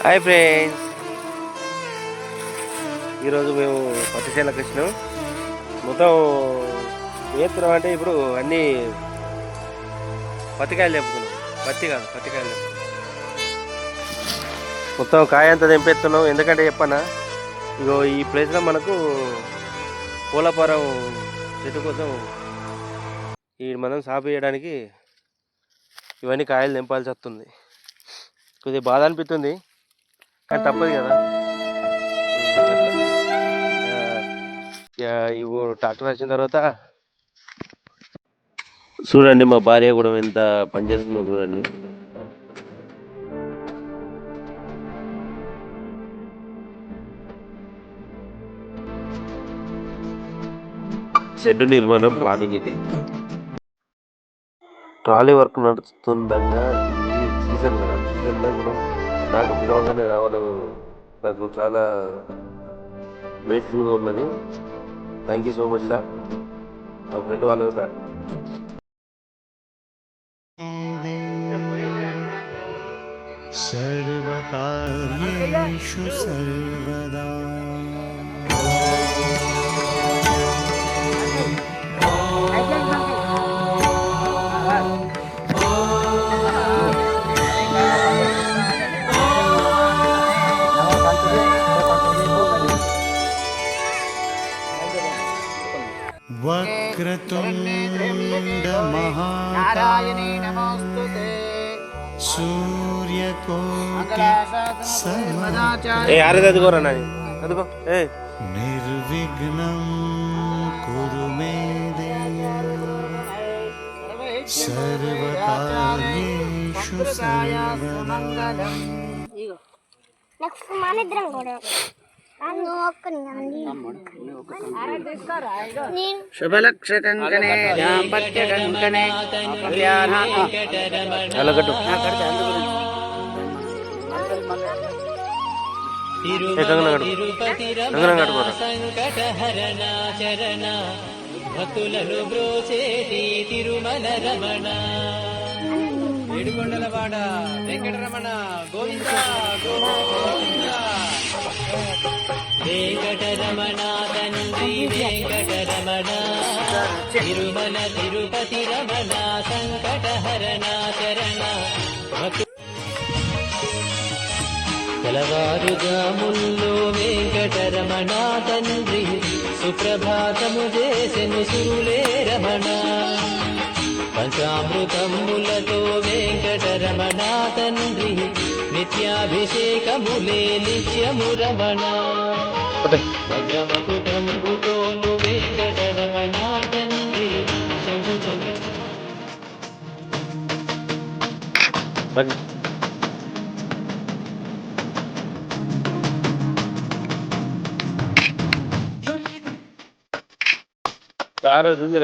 Hi friends. ఈరోజు మేము పత్తి చేనులకు వచ్చినాం. మొత్తం వేస్తున్నాం అంటే ఇప్పుడు అన్నీ పత్తికాయలు తెంపుతున్నాం పత్తి కాదు పత్తికాయలు మొత్తం కాయ అంతా తెంపేస్తున్నాం. ఎందుకంటే చెప్పనా ఇగో ఈ ప్లేస్లో మనకు పూలపారం చెట్టు కోసం ఈ మనం సాపు చేయడానికి ఇవన్నీ కాయలు తెంపాల్సి వస్తుంది. కొద్దిగా బాధ అనిపిస్తుంది. కానీ తప్పదు కదా. ఇవి ట్రాక్టర్ వచ్చిన తర్వాత చూడండి మా భార్య కూడా ఎంత పనిచేస్తుందో చూడండి. షెడ్ నిర్మాణం ప్లానింగ్ ఇది. ట్రాలీ వర్క్ నడుస్తుండగా ఈ సీజన్ కదా సీజన్లో కూడా నాకు పిలవగానే రావడం నాకు చాలా గ్రేట్ఫుల్గా ఉన్నది thank you so much sir మా ఫ్రెండ్ వాళ్ళు సార్ सर्वकार्येषु सर्वदा वक्रतुण्डमहारायणे नमोऽस्तु ते सूर्यकोटि सर्वदाचार्य निर्विघ्नं कुरु मे देव सर्वकार्येषु सर्वदा శుభలక్షకంకణే కళ్యాణ. కట్టు కంగన కట్టుకోరా భక్తులను బ్రోచేటి తిరుమల రమణ ఏడుకొండలవాడ వెంకటరమణ గోవింద గోవింద వెంకటరమణ తండ్రి వెంకటరమణ తిరుమల తిరుపతి రమణ సంకటహరణ చరణ తెలవారుజాముల్లో వెంకటరమణ తండ్రి సుప్రభాతము చేసెను సురులే రమణ పంచామృతములతో వెంకటరమణ తండ్రి నిత్యాభిషేకములే నిత్యము రమణ భద్రమకుటంబుతోను వెంకటరమణ తండ్రి శంభు చక్ర మరి కారు చూసి